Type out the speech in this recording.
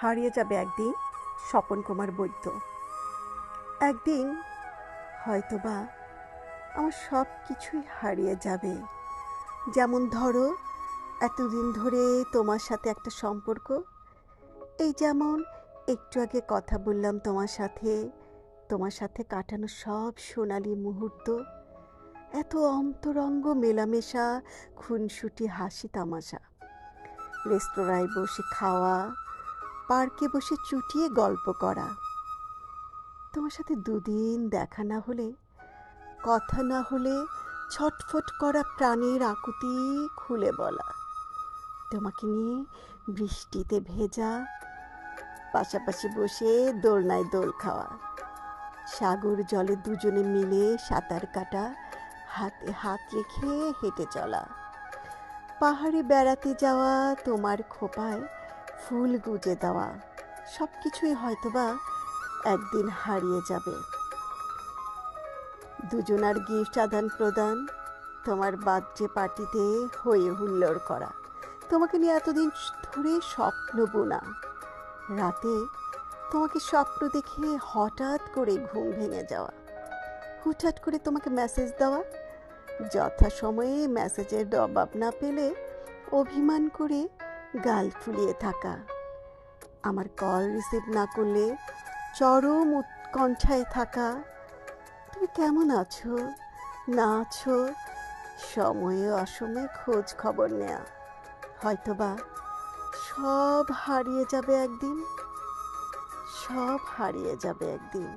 হারিয়ে যাবে একদিন স্বপন কুমার বৈদ্য। একদিন হয়তোবা আমার সব কিছুই হারিয়ে যাবে। যেমন ধরো, এতদিন ধরে তোমার সাথে একটা সম্পর্ক, এই যেমন একটু আগে কথা বললাম তোমার সাথে তোমার সাথে কাটানো সব সোনালি মুহূর্ত, এত অন্তরঙ্গ মেলামেশা, খুনসুটি হাসি তামাশা রেস্তোরাঁয় বসে খাওয়া পার্কে বসে চুটিয়ে গল্প করা। তোমার সাথে দুদিন দেখা না হলে, কথা না হলে ছটফট করা প্রাণের আকুতি খুলে বলা। তোমাকে নিয়ে বৃষ্টিতে ভেজা, পাশাপাশি বসে দোলনায় দোল খাওয়া। সাগর জলে দুজনে মিলে সাঁতার কাটা, হাতে হাত রেখে হেঁটে চলা। পাহাড়ে বেড়াতে যাওয়া তোমার খোপায় ফুল গুজে দেওয়া। সব কিছুই হয়তোবা একদিন হারিয়ে যাবে। দুজনার গিফট আদান প্রদান, তোমার বার্থডে পার্টিতে হয়ে হুল্লোড় করা। তোমাকে নিয়ে এতদিন ধরে স্বপ্ন বোনা। রাতে তোমাকে স্বপ্ন দেখে হঠাৎ করে ঘুম ভেঙে যাওয়া। হুটহাট করে তোমাকে মেসেজ দেওয়া। যথাসময়ে মেসেজের জবাব না পেলে অভিমান করে গাল ফুলিয়ে থাকা। আমার কল রিসিভ না করলে চরম উৎকণ্ঠায় থাকা। তুমি কেমন আছো? না আছো? সময়ে অসময়ে খোঁজ খবর নেয়া। হয়তোবা সব হারিয়ে যাবে একদিন। সব হারিয়ে যাবে একদিন।